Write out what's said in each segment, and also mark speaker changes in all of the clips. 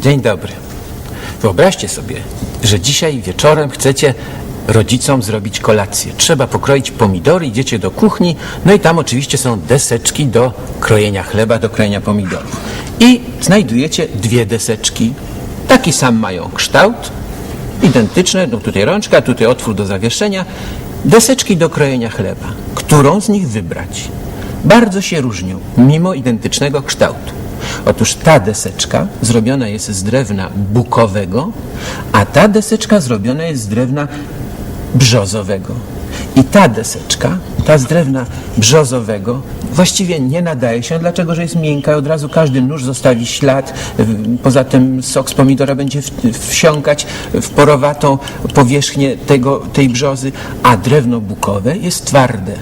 Speaker 1: Dzień dobry. Wyobraźcie sobie, że dzisiaj wieczorem chcecie rodzicom zrobić kolację. Trzeba pokroić pomidory, idziecie do kuchni, no i tam oczywiście są deseczki do krojenia chleba, do krojenia pomidorów. I znajdujecie dwie deseczki. Taki sam mają kształt, identyczne, no tutaj rączka, tutaj otwór do zawieszenia. Deseczki do krojenia chleba. Którą z nich wybrać? Bardzo się różnią, mimo identycznego kształtu. Otóż ta deseczka zrobiona jest z drewna bukowego, a ta deseczka zrobiona jest z drewna brzozowego. I ta deseczka, ta z drewna brzozowego, właściwie nie nadaje się, dlaczego że jest miękka i od razu każdy nóż zostawi ślad. Poza tym sok z pomidora będzie wsiąkać w porowatą powierzchnię tego, tej brzozy, a drewno bukowe jest twarde.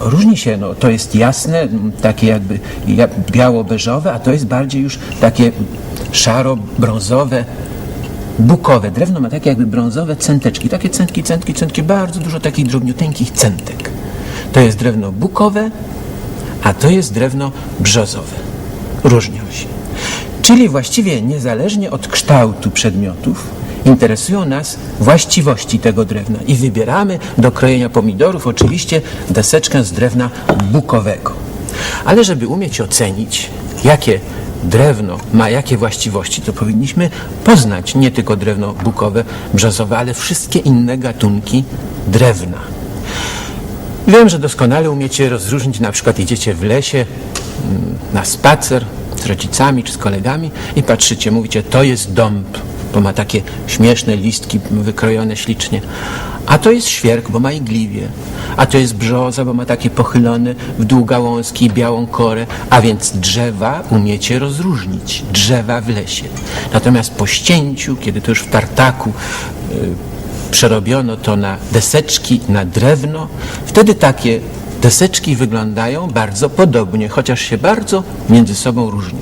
Speaker 1: Różni się, no, to jest jasne, takie jakby ja- biało-beżowe, a to jest bardziej już takie szaro-brązowe, bukowe. Drewno ma takie jakby brązowe centeczki, takie centki, centki, centki, bardzo dużo takich drobniuteńkich centek. To jest drewno bukowe, a to jest drewno brzozowe. Różnią się. Czyli właściwie niezależnie od kształtu przedmiotów, interesują nas właściwości tego drewna i wybieramy do krojenia pomidorów oczywiście deseczkę z drewna bukowego. Ale żeby umieć ocenić, jakie drewno ma jakie właściwości, to powinniśmy poznać nie tylko drewno bukowe, brzozowe, ale wszystkie inne gatunki drewna. Wiem, że doskonale umiecie rozróżnić, na przykład idziecie w lesie mm, na spacer z rodzicami czy z kolegami i patrzycie, mówicie, to jest dąb, bo ma takie śmieszne listki wykrojone ślicznie. A to jest świerk, bo ma igliwie. A to jest brzoza, bo ma takie pochylone w dół gałązki i białą korę. A więc drzewa umiecie rozróżnić. Drzewa w lesie. Natomiast po ścięciu, kiedy to już w tartaku y, przerobiono to na deseczki, na drewno, wtedy takie deseczki wyglądają bardzo podobnie, chociaż się bardzo między sobą różnią.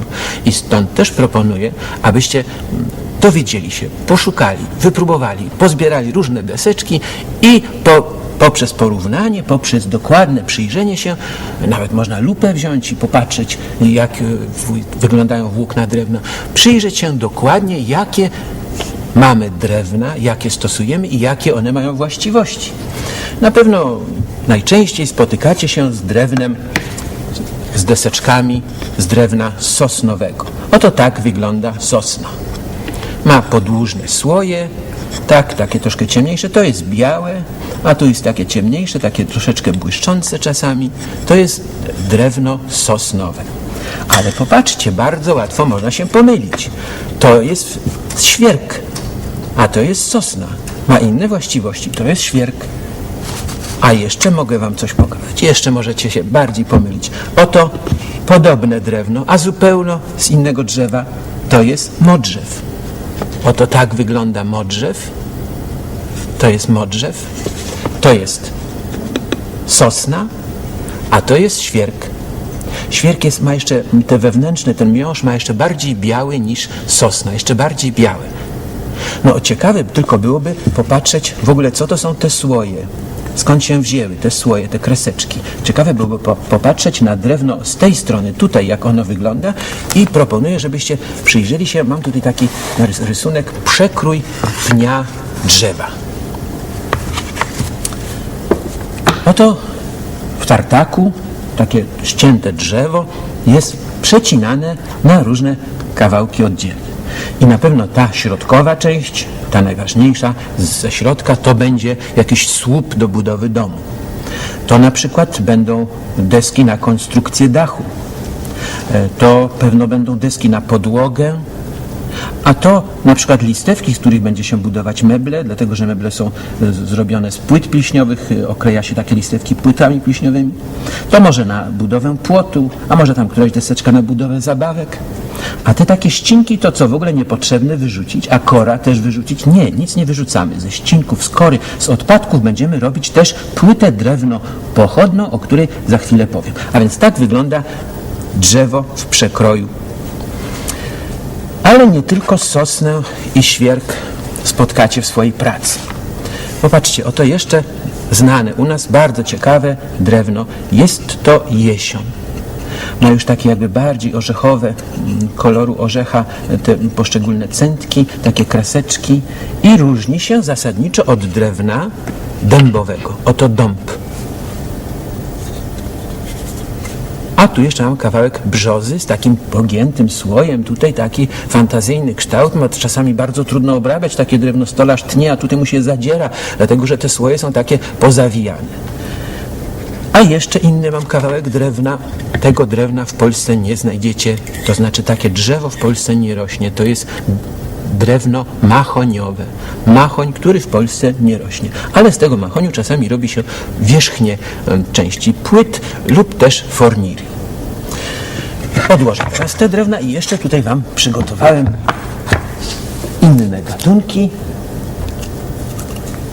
Speaker 1: I stąd też proponuję, abyście mm, dowiedzieli się, poszukali, wypróbowali, pozbierali różne deseczki i po, poprzez porównanie, poprzez dokładne przyjrzenie się, nawet można lupę wziąć i popatrzeć, jak w- wyglądają włókna drewna, przyjrzeć się dokładnie, jakie mamy drewna, jakie stosujemy i jakie one mają właściwości. Na pewno najczęściej spotykacie się z drewnem, z deseczkami z drewna sosnowego. Oto tak wygląda sosna. Ma podłużne słoje, tak, takie troszkę ciemniejsze, to jest białe, a tu jest takie ciemniejsze, takie troszeczkę błyszczące czasami. To jest drewno sosnowe. Ale popatrzcie, bardzo łatwo można się pomylić. To jest świerk, a to jest sosna. Ma inne właściwości, to jest świerk. A jeszcze mogę wam coś pokazać. Jeszcze możecie się bardziej pomylić. Oto podobne drewno, a zupełnie z innego drzewa, to jest modrzew. Oto tak wygląda modrzew. To jest modrzew. To jest sosna, a to jest świerk. Świerk jest, ma jeszcze te wewnętrzne, ten miąższ ma jeszcze bardziej biały niż sosna, jeszcze bardziej biały. No ciekawe tylko byłoby popatrzeć w ogóle, co to są te słoje. Skąd się wzięły te słoje, te kreseczki. Ciekawe byłoby po, popatrzeć na drewno z tej strony, tutaj jak ono wygląda i proponuję, żebyście przyjrzeli się, mam tutaj taki rys- rysunek, przekrój pnia drzewa. Oto w tartaku takie ścięte drzewo jest przecinane na różne kawałki oddzielne. I na pewno ta środkowa część, ta najważniejsza ze środka, to będzie jakiś słup do budowy domu. To na przykład będą deski na konstrukcję dachu. E, To pewno będą deski na podłogę, a to na przykład listewki, z których będzie się budować meble, dlatego że meble są e, zrobione z płyt pilśniowych, e, okleja się takie listewki płytami pilśniowymi. To może na budowę płotu, a może tam któraś deseczka na budowę zabawek. A te takie ścinki to co w ogóle niepotrzebne wyrzucić, a kora też wyrzucić? Nie, nic nie wyrzucamy. Ze ścinków, z kory, z odpadków będziemy robić też płytę drewno pochodną, o której za chwilę powiem. A więc tak wygląda drzewo w przekroju. Ale nie tylko sosnę i świerk spotkacie w swojej pracy. Popatrzcie, oto jeszcze znane u nas bardzo ciekawe drewno. Jest to jesion. Ma już takie jakby bardziej orzechowe, mm, koloru orzecha, te poszczególne centki, takie kreseczki i różni się zasadniczo od drewna dębowego. Oto dąb. A tu jeszcze mam kawałek brzozy z takim pogiętym słojem. Tutaj taki fantazyjny kształt. Ma czasami bardzo trudno obrabiać takie drewno. Stolarz tnie, a tutaj mu się zadziera, dlatego że te słoje są takie pozawijane. A jeszcze inny mam kawałek drewna. Tego drewna w Polsce nie znajdziecie. To znaczy takie drzewo w Polsce nie rośnie. To jest drewno mahoniowe. Machoń, który w Polsce nie rośnie. Ale z tego mahoniu czasami robi się wierzchnie em, części płyt lub też forniry. Odłożę teraz te drewna i jeszcze tutaj Wam przygotowałem inne gatunki.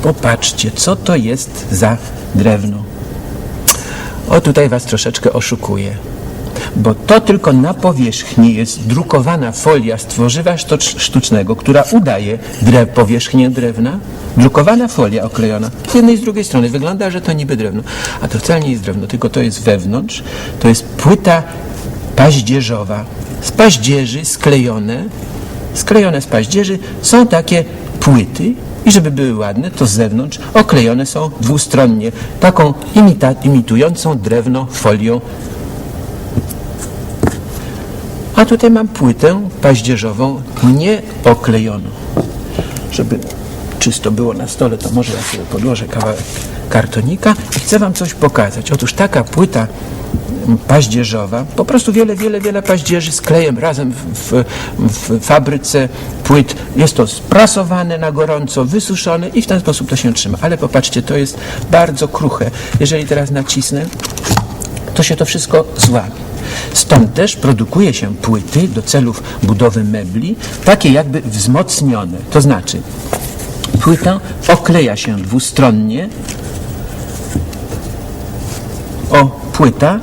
Speaker 1: Popatrzcie, co to jest za drewno. O, tutaj Was troszeczkę oszukuję. Bo to tylko na powierzchni jest drukowana folia z tworzywa sztucznego, która udaje drew, powierzchnię drewna. Drukowana folia oklejona. Z jednej i z drugiej strony wygląda, że to niby drewno. A to wcale nie jest drewno, tylko to jest wewnątrz. To jest płyta paździerzowa. Z paździerzy sklejone, sklejone z paździerzy są takie płyty i żeby były ładne, to z zewnątrz oklejone są dwustronnie taką imitującą drewno folią a tutaj mam płytę paździerzową nieoklejoną. Żeby czysto było na stole, to może ja sobie podłożę kawałek kartonika i chcę Wam coś pokazać. Otóż taka płyta paździerzowa, po prostu wiele, wiele, wiele paździerzy z klejem razem w, w, w fabryce płyt. Jest to sprasowane na gorąco, wysuszone i w ten sposób to się trzyma. Ale popatrzcie, to jest bardzo kruche. Jeżeli teraz nacisnę, to się to wszystko złamie. Stąd też produkuje się płyty do celów budowy mebli, takie jakby wzmocnione. To znaczy, płytę okleja się dwustronnie. O, płyta,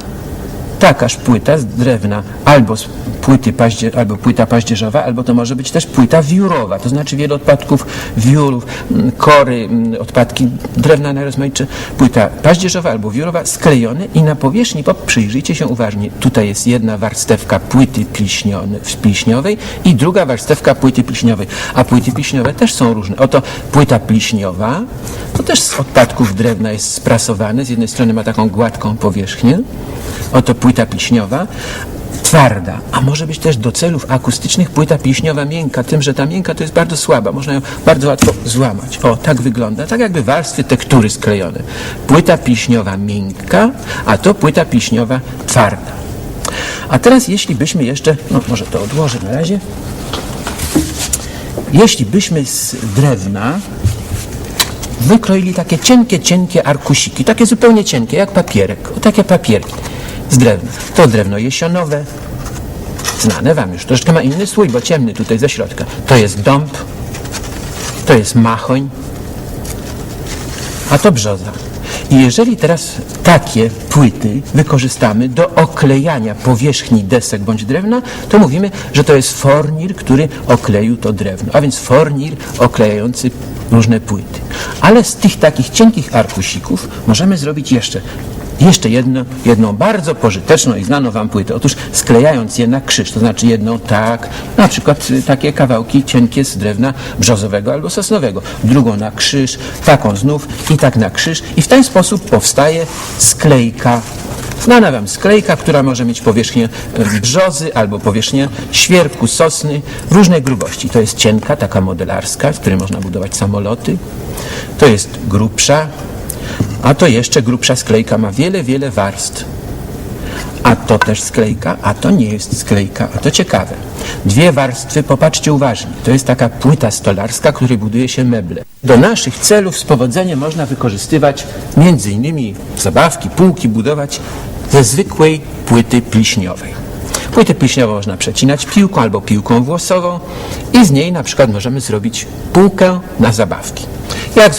Speaker 1: takaż płyta z drewna albo z płyty paździe, albo płyta paździerzowa, albo to może być też płyta wiórowa, to znaczy wiele odpadków wiórów, mm, kory, mm, odpadki drewna najrozmaitsze, płyta paździerzowa albo wiórowa sklejone i na powierzchni, po, przyjrzyjcie się uważnie, tutaj jest jedna warstewka płyty pliśniowej i druga warstewka płyty pliśniowej, a płyty pliśniowe też są różne. Oto płyta pliśniowa, to też z odpadków drewna jest sprasowane, z jednej strony ma taką gładką powierzchnię, oto płyta pliśniowa, twarda, a może być też do celów akustycznych płyta pliśniowa miękka, tym, że ta miękka to jest bardzo słaba, można ją bardzo łatwo złamać. O, tak wygląda, tak jakby warstwy tektury sklejone. Płyta pliśniowa miękka, a to płyta pliśniowa twarda. A teraz jeśli byśmy jeszcze, no może to odłożę na razie, jeśli byśmy z drewna wykroili takie cienkie, cienkie arkusiki, takie zupełnie cienkie, jak papierek, o takie papierki z drewna. To drewno jesionowe, znane wam już, troszeczkę ma inny słój, bo ciemny tutaj ze środka. To jest dąb, to jest machoń, a to brzoza. I jeżeli teraz takie płyty wykorzystamy do oklejania powierzchni desek bądź drewna, to mówimy, że to jest fornir, który okleił to drewno. A więc fornir oklejający różne płyty. Ale z tych takich cienkich arkusików możemy zrobić jeszcze jeszcze jedno, jedną bardzo pożyteczną i znaną Wam płytę. Otóż sklejając je na krzyż, to znaczy jedną tak, na przykład y, takie kawałki cienkie z drewna brzozowego albo sosnowego, drugą na krzyż, taką znów i tak na krzyż i w ten sposób powstaje sklejka Znana Wam sklejka, która może mieć powierzchnię y, brzozy albo powierzchnię świerku, sosny, różnej grubości. To jest cienka, taka modelarska, z której można budować samoloty. To jest grubsza, a to jeszcze grubsza sklejka ma wiele, wiele warstw. A to też sklejka, a to nie jest sklejka, a to ciekawe. Dwie warstwy, popatrzcie uważnie. To jest taka płyta stolarska, której buduje się meble. Do naszych celów z powodzeniem można wykorzystywać między innymi zabawki, półki budować ze zwykłej płyty pliśniowej. Płytę pilśniową można przecinać piłką albo piłką włosową i z niej na przykład możemy zrobić półkę na zabawki. Jak